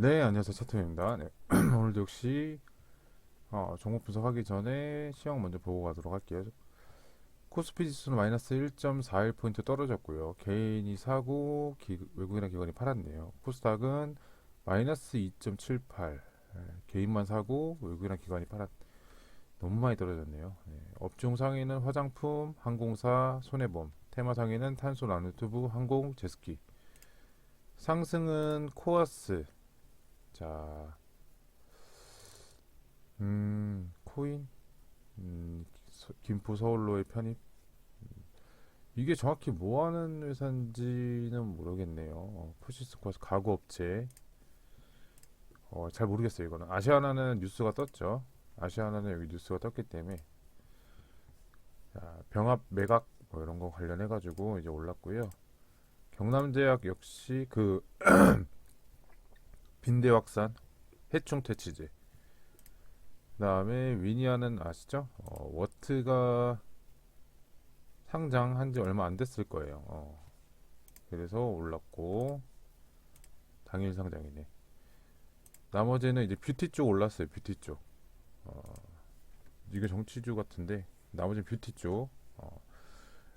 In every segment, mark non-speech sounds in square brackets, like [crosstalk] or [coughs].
네, 안녕하세요. 차트입니다. 네. [clears throat] 오늘도 역시 어, 종목 분석하기 전에 시황 먼저 보고 가도록 할게요. 코스피 지수는 마이너스 1.41포인트 떨어졌고요. 개인이 사고 기- 외국인이나 기관이 팔았네요. 코스닥은 마이너스 2.78 예, 개인만 사고 외국인이나 기관이 팔았 너무 많이 떨어졌네요. 네. 업종 상위는 화장품, 항공사, 손해보험, 테마 상위는 탄소 나노튜브, 항공, 제스키. 상승은 코아스, 자, 음, 코인, 음, 서- 김포 서울로의 편입. 음, 이게 정확히 뭐 하는 회사인지는 모르겠네요. 어, 푸시스코아스 가구 업체. 어, 잘 모르겠어요, 이거는. 아시아나는 뉴스가 떴죠. 아시아나는 여기 뉴스가 떴기 때문에. 자, 병합 매각 뭐 이런 거 관련해 가지고 이제 올랐고요. 경남제약 역시 그 [clears throat] 빈대 확산, 해충 퇴치제. 그다음에 위니아는 아시죠? 어, 워트가 상장한 지 얼마 안 됐을 거예요. 어. 그래서 올랐고 당일 상장이네. 나머지는 이제 뷰티 쪽 올랐어요. 뷰티 쪽. 어, 이게 정치주 같은데 나머지는 뷰티 쪽. 어.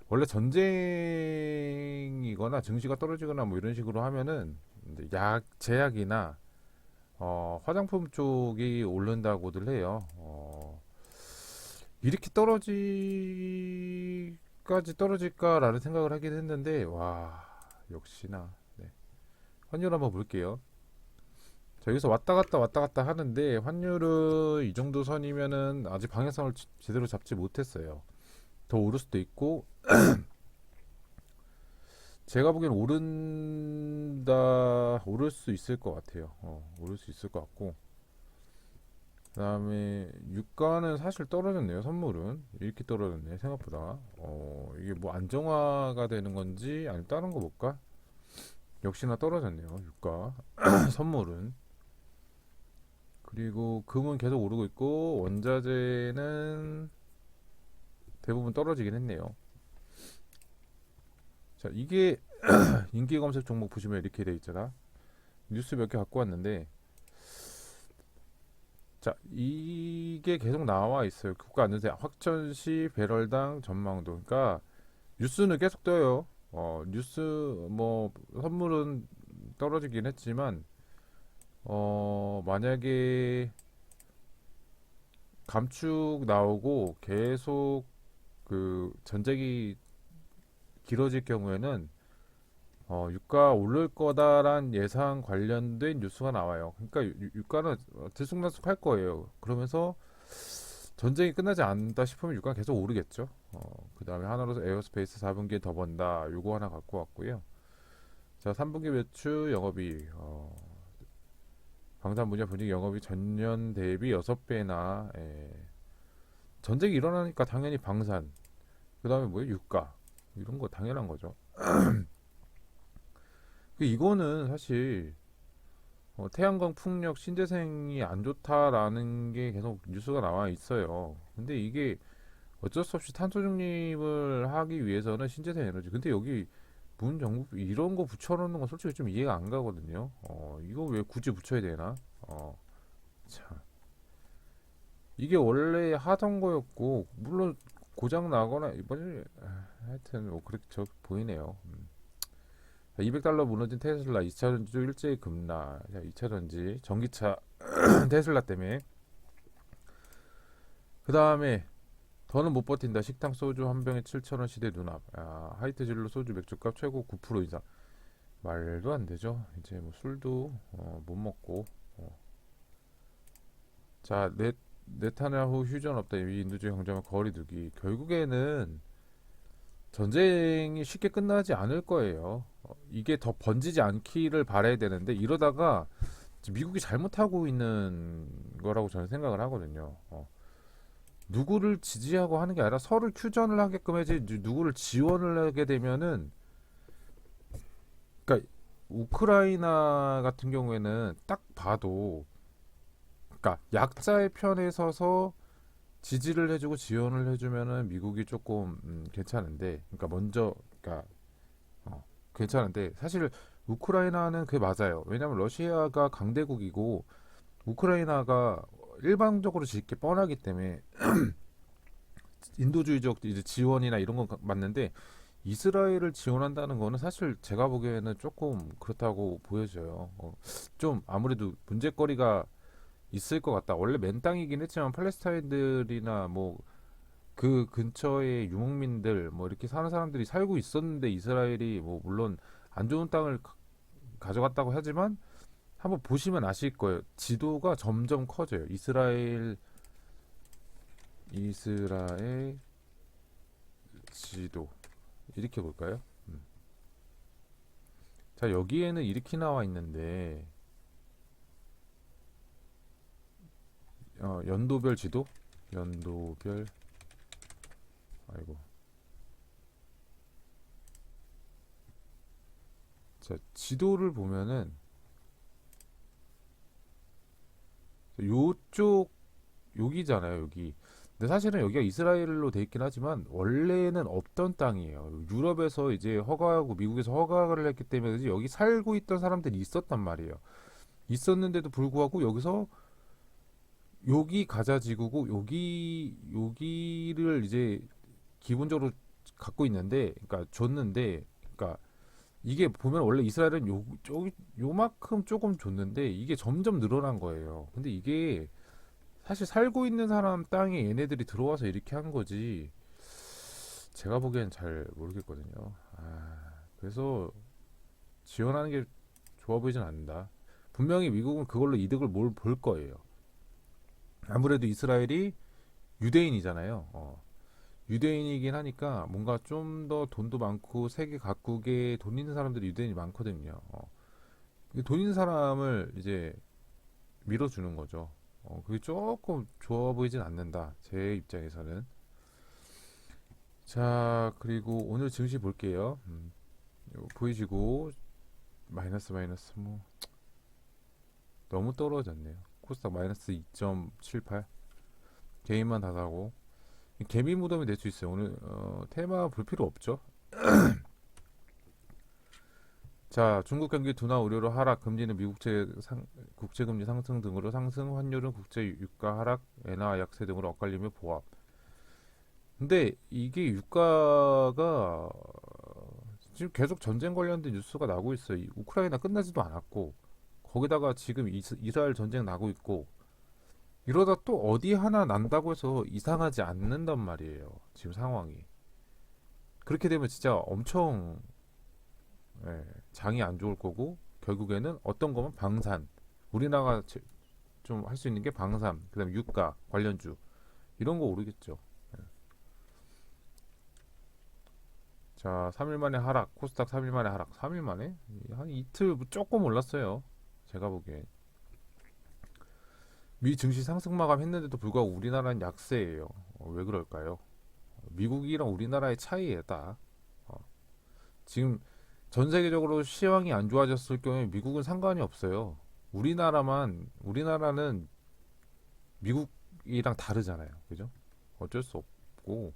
원래 전쟁이거나 증시가 떨어지거나 뭐 이런 식으로 하면은 약 제약이나 어, 화장품 쪽이 오른다고들 해요. 어, 이렇게 떨어지까지 떨어질까라는 생각을 하긴 했는데 와 역시나 네. 환율 한번 볼게요. 자, 여기서 왔다 갔다 왔다 갔다 하는데 환율은 이 정도 선이면은 아직 방향성을 지- 제대로 잡지 못했어요. 더 오를 수도 있고 [clears throat] 제가 보기엔 오른다 오를 수 있을 것 같아요. 어, 오를 수 있을 것 같고 그다음에 유가는 사실 떨어졌네요. 선물은 이렇게 떨어졌네 생각보다. 어, 이게 뭐 안정화가 되는 건지 아니면 다른 거 볼까? 역시나 떨어졌네요. 유가 [clears throat] 선물은 그리고 금은 계속 오르고 있고 원자재는 대부분 떨어지긴 했네요. 자, 이게 [clears throat] 인기 검색 종목 보시면 이렇게 돼 있잖아. 뉴스 몇 개 갖고 왔는데 자, 이게 계속 나와 있어요. 국가 안전세 확천시 배럴당 전망도. 그러니까 뉴스는 계속 떠요. 어, 뉴스 뭐 선물은 떨어지긴 했지만 어, 만약에 감축 나오고 계속 그 전쟁이 길어질 경우에는 어, 유가 오를 거다란 예상 관련된 뉴스가 나와요. 그러니까 유, 유가는 어, 들쑥날쑥할 거예요. 그러면서 전쟁이 끝나지 않다 싶으면 유가는 계속 오르겠죠. 어, 그 다음에 하나로 에어스페이스 4분기에 더 번다. 요거 하나 갖고 왔고요. 자, 3분기 매출 영업이 어, 방산 분야 분위기 영업이 전년 대비 6배나 예. 전쟁이 일어나니까 당연히 방산 그 다음에 뭐예요? 유가 이런 거 당연한 거죠. [clears throat] 그 이거는 사실 어, 태양광 풍력 신재생이 안 좋다라는 게 계속 뉴스가 나와 있어요. 근데 이게 어쩔 수 없이 탄소 중립을 하기 위해서는 신재생 에너지. 근데 여기 문 정부 이런 거 붙여놓는 건 솔직히 좀 이해가 안 가거든요. 어, 이거 왜 굳이 붙여야 되나? 어, 참. 이게 원래 하던 거였고 물론 고장 나거나 이번에 아, 하여튼 뭐 그렇게 저 보이네요. 음. 200달러 무너진 테슬라 2차 전지 일제히 급락. 자, 2차 전지 전기차 [clears throat] 테슬라 때문에. 그 다음에 더는 못 버틴다. 식당 소주 한 병에 7,000원 시대 눈앞. 아, 하이트 진로 소주 맥주값 최고 9% 이상. 말도 안 되죠. 이제 뭐 술도 어, 못 먹고. 어. 자, 넷 네타냐후 휴전 없다. 이 인도주의 경제와 거리두기. 결국에는 전쟁이 쉽게 끝나지 않을 거예요. 어, 이게 더 번지지 않기를 바라야 되는데 이러다가 미국이 잘못하고 있는 거라고 저는 생각을 하거든요. 어. 누구를 지지하고 하는 게 아니라 서로 휴전을 하게끔 해야지 누- 누구를 지원을 하게 되면은 그러니까 우크라이나 같은 경우에는 딱 봐도 그러니까 약자의 편에 서서 지지를 해주고 지원을 해주면은 미국이 조금 음, 괜찮은데, 그러니까 먼저, 그러니까 어, 괜찮은데 사실 우크라이나는 그게 맞아요. 왜냐하면 러시아가 강대국이고 우크라이나가 일방적으로 질 게 뻔하기 때문에 [clears throat] 인도주의적 이제 지원이나 이런 건 맞는데 이스라엘을 지원한다는 거는 사실 제가 보기에는 조금 그렇다고 보여져요. 어, 좀 아무래도 문제거리가 있을 것 같다. 원래 맨 땅이긴 했지만 팔레스타인들이나 뭐 그 근처에 유목민들 뭐 이렇게 사는 사람들이 살고 있었는데 이스라엘이 뭐 물론 안 좋은 땅을 가- 가져갔다고 하지만 한번 보시면 아실 거예요. 지도가 점점 커져요. 이스라엘 이스라엘 지도 이렇게 볼까요? 음. 자 여기에는 이렇게 나와 있는데 어, 연도별 지도? 연도별. 아이고. 자 지도를 보면은 요쪽 여기잖아요 여기. 근데 사실은 여기가 이스라엘로 돼 있긴 하지만 원래는 없던 땅이에요. 유럽에서 이제 허가하고 미국에서 허가를 했기 때문에 여기 살고 있던 사람들이 있었단 말이에요. 있었는데도 불구하고 여기서 여기 가자 지구고 여기 여기를 이제 기본적으로 갖고 있는데 그러니까 줬는데 그러니까 이게 보면 원래 이스라엘은 요, 요, 요만큼 조금 줬는데 이게 점점 늘어난 거예요. 근데 이게 사실 살고 있는 사람 땅에 얘네들이 들어와서 이렇게 한 거지. 제가 보기엔 잘 모르겠거든요. 아, 그래서 지원하는 게 좋아 보이진 않는다. 분명히 미국은 그걸로 이득을 뭘 볼 거예요. 아무래도 이스라엘이 유대인이잖아요. 어. 유대인이긴 하니까 뭔가 좀 더 돈도 많고 세계 각국에 돈 있는 사람들이 유대인이 많거든요. 어. 돈 있는 사람을 이제 밀어주는 거죠. 어, 그게 조금 좋아 보이진 않는다. 제 입장에서는. 자, 그리고 오늘 증시 볼게요. 음, 보이시고 마이너스 마이너스 뭐 너무 떨어졌네요. 코스닥 마이너스 2.78. 개인만 다 사고 개미 무덤이 될 수 있어요. 오늘 어, 테마 볼 필요 없죠. [clears throat] 자, 중국 경기 둔화 우려로 하락, 금리는 미국제 상, 국제 금리 상승 등으로 상승, 환율은 국제 유가 하락, 엔화 약세 등으로 엇갈리며 보합. 근데 이게 유가가 지금 계속 전쟁 관련된 뉴스가 나고 있어요. 이 우크라이나 끝나지도 않았고 거기다가 지금 이스, 이스라엘 전쟁 나고 있고 이러다 또 어디 하나 난다고 해서 이상하지 않는단 말이에요. 지금 상황이. 그렇게 되면 진짜 엄청 예, 장이 안 좋을 거고 결국에는 어떤 거면 방산. 우리나라가 좀 할 수 있는 게 방산, 그다음에 유가 관련주 이런 거 오르겠죠. 예. 자, 3일 만에 하락, 코스닥 3일 만에 하락. 3일 만에 한 이틀 조금 올랐어요. 제가 보기엔. 미 증시 상승 마감했는데도 불구하고 우리나라는 약세예요. 어, 왜 그럴까요? 미국이랑 우리나라의 차이에다. 어, 지금 전 세계적으로 시황이 안 좋아졌을 경우에 미국은 상관이 없어요. 우리나라만 우리나라는 미국이랑 다르잖아요. 그죠? 어쩔 수 없고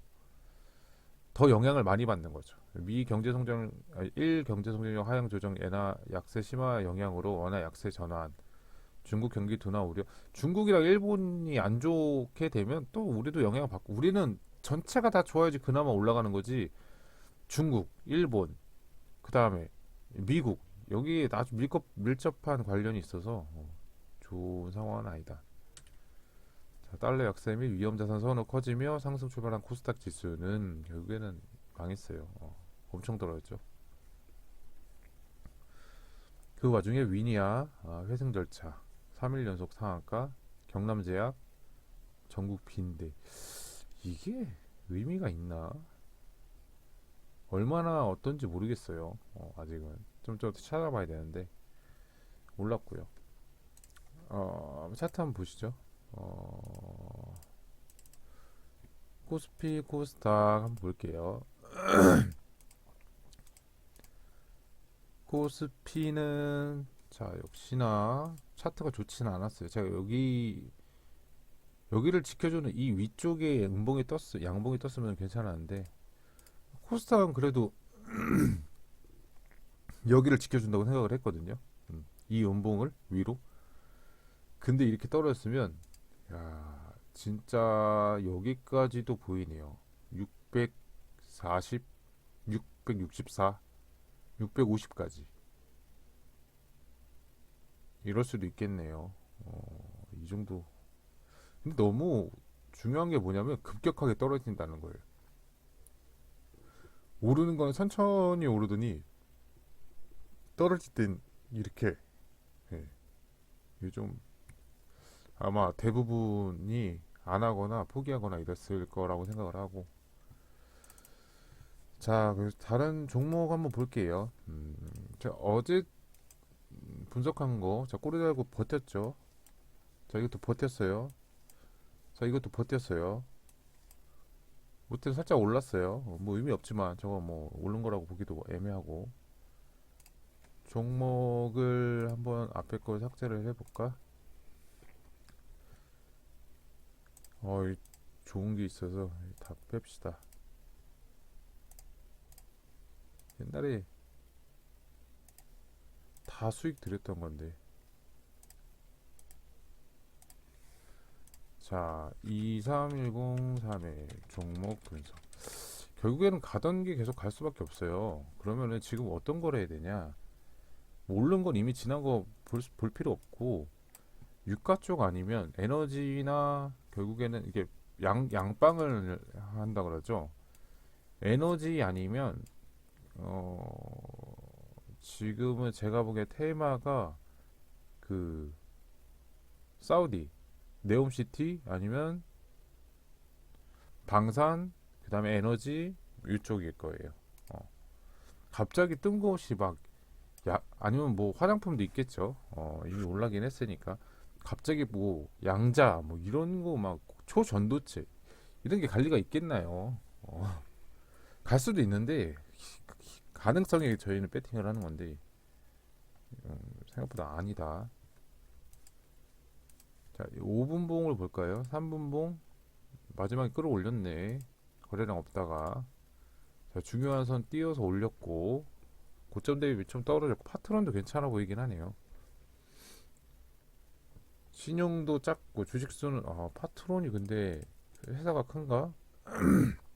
더 영향을 많이 받는 거죠. 미 경제 성장 아니, 일 경제 성장력 하향 조정 엔화 약세 심화 영향으로 원화 약세 전환 중국 경기 둔화 우려. 중국이랑 일본이 안 좋게 되면 또 우리도 영향을 받고 우리는 전체가 다 좋아야지 그나마 올라가는 거지. 중국, 일본, 그 다음에 미국 여기에 아주 밀접, 밀접한 관련이 있어서 어, 좋은 상황은 아니다. 자, 달러 약세 및 위험자산 선호 커지며 상승 출발한 코스닥 지수는 결국에는 망했어요. 어, 엄청 떨어졌죠. 그 와중에 위니아 아, 회생 절차 3일 연속 상한가, 경남제약, 전국 빈대. 이게 의미가 있나? 얼마나 어떤지 모르겠어요. 어, 아직은 좀 더 찾아봐야 되는데 올랐고요. 어, 차트 한번 보시죠. 어, 코스피, 코스닥 한번 볼게요. [clears throat] 코스피는 자 역시나 차트가 좋지는 않았어요. 제가 여기 여기를 지켜주는 이 위쪽에 음봉이 떴어 양봉이 떴으면 괜찮았는데 코스닥은 그래도 [clears throat] 여기를 지켜준다고 생각을 했거든요. 음, 이 음봉을 위로. 근데 이렇게 떨어졌으면 야 진짜 여기까지도 보이네요. 640, 664, 650까지. 이럴 수도 있겠네요. 어, 이 정도. 근데 너무 중요한 게 뭐냐면 급격하게 떨어진다는 거예요. 오르는 건 천천히 오르더니 떨어질 땐 이렇게 예. 이게 좀 아마 대부분이 안 하거나 포기하거나 이랬을 거라고 생각을 하고 자 그래서 다른 종목 한번 볼게요. 음, 자 어제 음, 분석한 거 자 꼬리 달고 버텼죠? 자 이것도 버텼어요. 자 이것도 버텼어요. 못해 살짝 올랐어요. 어, 뭐 의미 없지만 저거 뭐 오른 거라고 보기도 애매하고. 종목을 한번 앞에 걸 삭제를 해볼까? 어, 이 좋은 게 있어서 다 뺍시다. 옛날에 다 수익 드렸던 건데. 자, 23103의 종목 분석. 결국에는 가던 게 계속 갈 수밖에 없어요. 그러면은 지금 어떤 걸 해야 되냐? 오른 건 이미 지난 거볼 필요 없고 유가 쪽 아니면 에너지나 결국에는 이게 양 양빵을 한다 그러죠. 에너지 아니면 어 지금은 제가 보기에 테마가 그 사우디 네옴시티 아니면 방산 그 다음에 에너지 이쪽일 거예요. 어. 갑자기 뜬금없이 막 야, 아니면 뭐 화장품도 있겠죠. 어, 이미 올라긴 했으니까. 갑자기 뭐 양자 뭐 이런 거 막 초전도체 이런 게갈 리가 있겠나요? 어, 갈 수도 있는데 가능성에 저희는 배팅을 하는 건데 음, 생각보다 아니다. 자, 5분봉을 볼까요? 3분봉 마지막에 끌어올렸네. 거래량 없다가 자, 중요한 선 띄어서 올렸고 고점 대비 좀 떨어졌고 파트런도 괜찮아 보이긴 하네요. 신용도 작고 주식수는 아 파트론이 근데 회사가 큰가? [clears throat]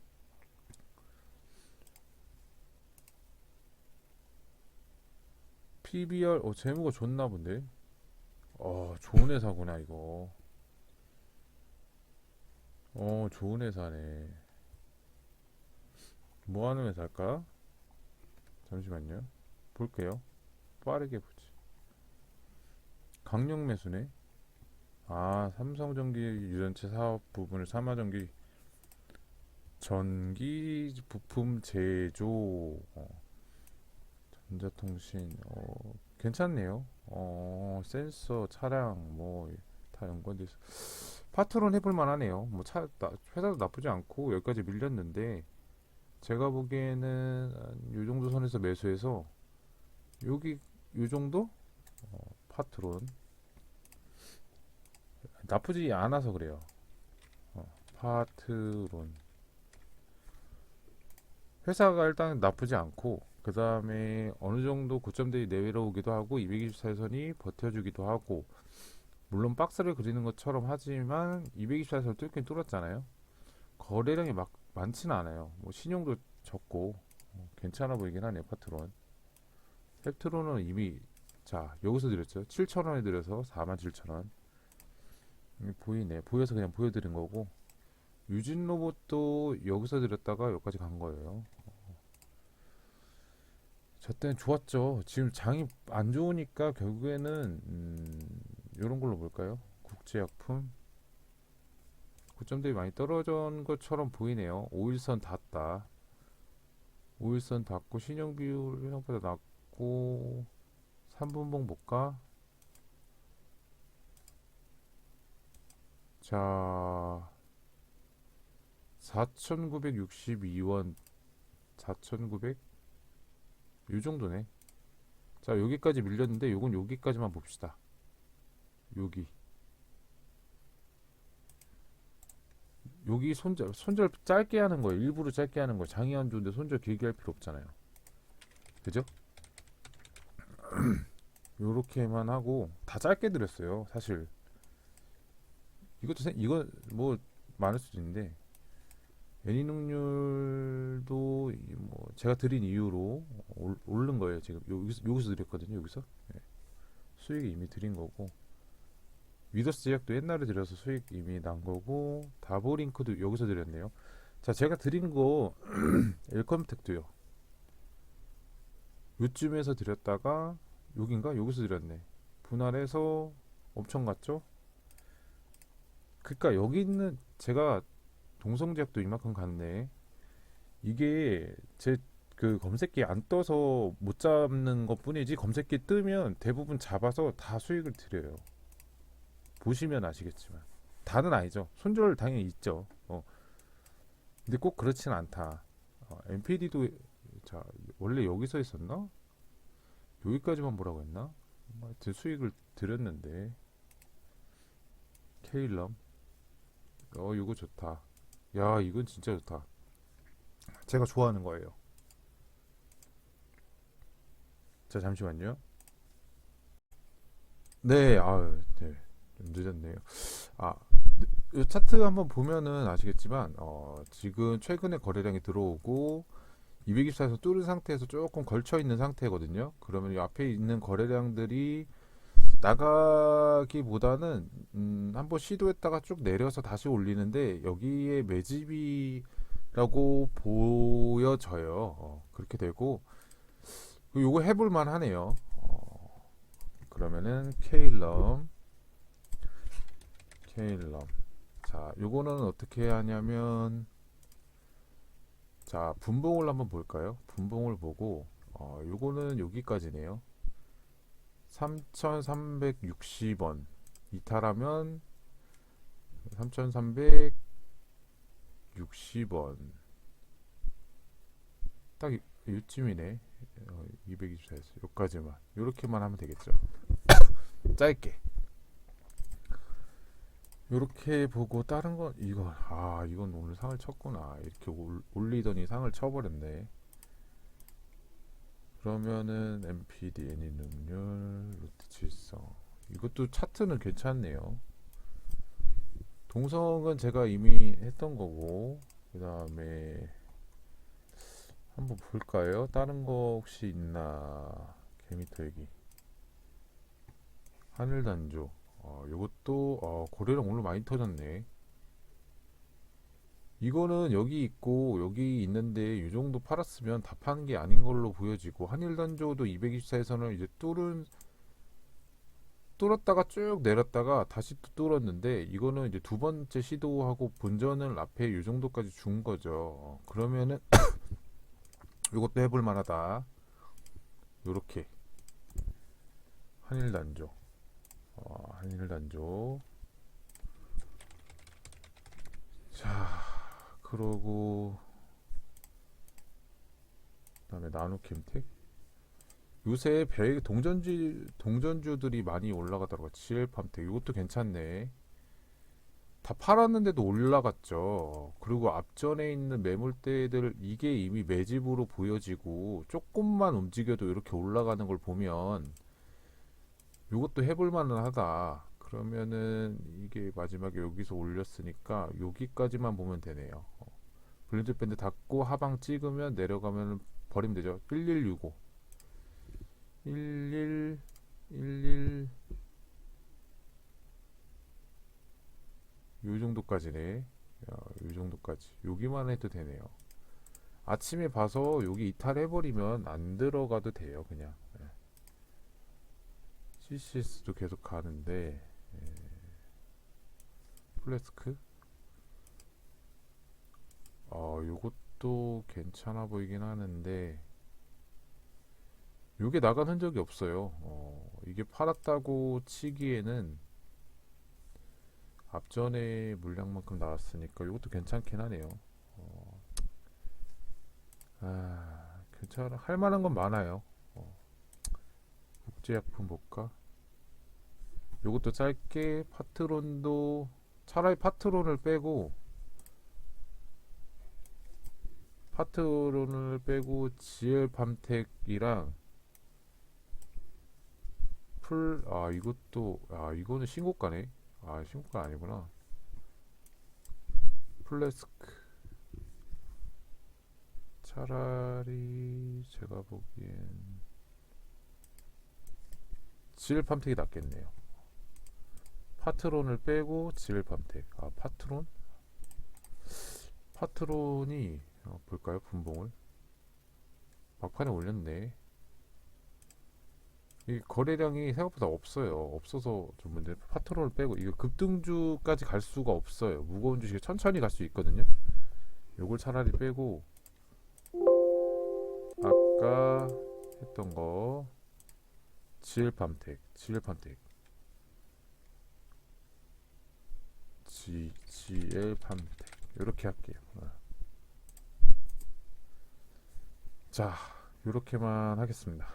PBR 어 재무가 좋나 본데. 어 좋은 회사구나 이거. 어 좋은 회사네. 뭐 하는 회사일까? 잠시만요. 볼게요. 빠르게 보지. 강력 매수네. 아, 삼성전기 유전체 사업 부분을 삼화전기 전기 부품 제조 어, 전자통신 어, 괜찮네요. 어, 센서 차량 뭐 다 연관돼 있어. 파트론 해볼 만하네요. 뭐 차, 나, 회사도 나쁘지 않고 여기까지 밀렸는데 제가 보기에는 한요 정도 선에서 매수해서 여기 요 정도 어, 파트론 나쁘지 않아서 그래요. 어, 파트론 회사가 일단 나쁘지 않고 그 다음에 어느 정도 고점대에 내려오기도 하고 224선이 버텨주기도 하고 물론 박스를 그리는 것처럼 하지만 224선 뚫긴 뚫었잖아요. 거래량이 막 많지는 않아요. 뭐 신용도 적고 어, 괜찮아 보이긴 하네요. 파트론. 팩트론은 이미 자 여기서 드렸죠. 7,000원에 드려서 47,000원. 이미 보이네. 보여서 그냥 보여드린 거고 유진 로봇도 여기서 드렸다가 여기까지 간 거예요. 저 때는 좋았죠. 지금 장이 안 좋으니까 결국에는 음, 이런 걸로 볼까요? 국제약품 고점들이 많이 떨어진 것처럼 보이네요. 5일선 닿았다. 5일선 닿고 신용 비율 생각보다 낮고 3분봉 볼까? 자 4,962원 4,900? 요 정도네. 자 여기까지 밀렸는데 요건 여기까지만 봅시다. 여기 여기 손절 손절 짧게 하는 거예요. 일부러 짧게 하는 거예요. 장이 안 좋은데 손절 길게 할 필요 없잖아요. 그죠? [clears throat] 요렇게만 하고 다 짧게 드렸어요. 사실 이것도 생- 이거 뭐 많을 수도 있는데 애니능률도 이뭐 제가 드린 이유로 올, 오른 거예요. 지금 여기서 여기서 드렸거든요. 여기서 예. 수익이 이미 드린 거고 위더스 제약도 옛날에 드려서 수익 이미 난 거고 다보링크도 여기서 드렸네요. 자 제가 드린 거 [clears throat] 엘컴텍도요. 요쯤에서 드렸다가 여긴가 여기서 드렸네. 분할해서 엄청 갔죠? 그러니까 여기 있는 제가 동성제약도 이만큼 갔네. 이게 제 그 검색기 안 떠서 못 잡는 것 뿐이지 검색기 뜨면 대부분 잡아서 다 수익을 드려요. 보시면 아시겠지만 다는 아니죠. 손절 당연히 있죠. 어. 근데 꼭 그렇진 않다. 어, NPD도 자 원래 여기서 있었나? 여기까지만 보라고 했나? 뭐 하여튼 수익을 드렸는데 케일럼 어 이거 좋다. 야 이건 진짜 좋다. 제가 좋아하는 거예요. 자 잠시만요. 네, 아유, 네, 좀 늦었네요. 아, 이 차트 한번 보면은 아시겠지만, 어, 지금 최근에 거래량이 들어오고 224에서 뚫은 상태에서 조금 걸쳐 있는 상태거든요. 그러면 이 앞에 있는 거래량들이 나가기보다는 음, 한번 시도했다가 쭉 내려서 다시 올리는데 여기에 매집이라고 보여져요. 어, 그렇게 되고 요거 해볼 만 하네요. 어, 그러면은 케일럼 케일럼 자 요거는 어떻게 하냐면 자 분봉을 한번 볼까요? 분봉을 보고 어, 요거는 여기까지네요. 3,360원 이탈하면 3,360원 딱 이- 이쯤이네. 어, 224에서 여기까지만 요렇게만 하면 되겠죠. [coughs] 짧게. 요렇게 보고 다른 건 이거 아 이건 오늘 상을 쳤구나 이렇게 올, 올리더니 상을 쳐버렸네. 그러면은 MPD 애니 능률 로트 칠성 이것도 차트는 괜찮네요. 동성은 제가 이미 했던 거고 그 다음에 한번 볼까요? 다른 거 혹시 있나? 개미터 얘기. 하늘 단조. 어, 요것도 어, 고래랑 오늘 많이 터졌네. 이거는 여기 있고 여기 있는데 이 정도 팔았으면 다 파는 게 아닌 걸로 보여지고 한일단조도 224에서는 이제 뚫은 뚫었다가 쭉 내렸다가 다시 또 뚫었는데 이거는 이제 두 번째 시도하고 본전을 앞에 이 정도까지 준 거죠. 어, 그러면은 [coughs] 이것도 해볼 만하다. 요렇게 한일단조 어, 한일단조 자 그러고 그다음에 나노캠텍? 요새 배 동전주 동전주들이 많이 올라가더라고 GL팜텍. 이것도 괜찮네. 다 팔았는데도 올라갔죠. 그리고 앞전에 있는 매물대들 이게 이미 매집으로 보여지고 조금만 움직여도 이렇게 올라가는 걸 보면 이것도 해볼 만은 하다. 그러면은 이게 마지막에 여기서 올렸으니까 여기까지만 보면 되네요. 어. 블린드 밴드 닫고 하방 찍으면 내려가면 버리면 되죠. 1165 11 11 요 정도까지네. 야, 요 정도까지. 여기만 해도 되네요. 아침에 봐서 여기 이탈해버리면 안 들어가도 돼요 그냥. 예. CCS도 계속 가는데 예. 플래스크 어 요것도 괜찮아 보이긴 하는데 요게 나간 흔적이 없어요 어, 이게 팔았다고 치기에는 앞전에 물량만큼 나왔으니까 이것도 괜찮긴 하네요. 어, 아, 괜찮아. 할 만한 건 많아요. 어, 국제약품 볼까? 요것도 짧게 파트론도 차라리 파트론을 빼고 파트론을 빼고 GL 밤텍이랑 풀, 아, 이것도, 아, 이거는 신고가네. 아, 신고가 아니구나. 플래스크. 차라리 제가 보기엔 질 팜택이 낫겠네요. 파트론을 빼고 질 팜택. 아, 파트론? 파트론이 어, 볼까요? 분봉을. 막판에 올렸네. 이 거래량이 생각보다 없어요. 없어서 좀 문제. 파트론을 빼고 이거 급등주까지 갈 수가 없어요. 무거운 주식이 천천히 갈 수 있거든요. 요걸 차라리 빼고 아까 했던 거 지엘팜텍, 지엘팜텍, 지 지엘팜텍 이렇게 할게요. 어. 자, 이렇게만 하겠습니다.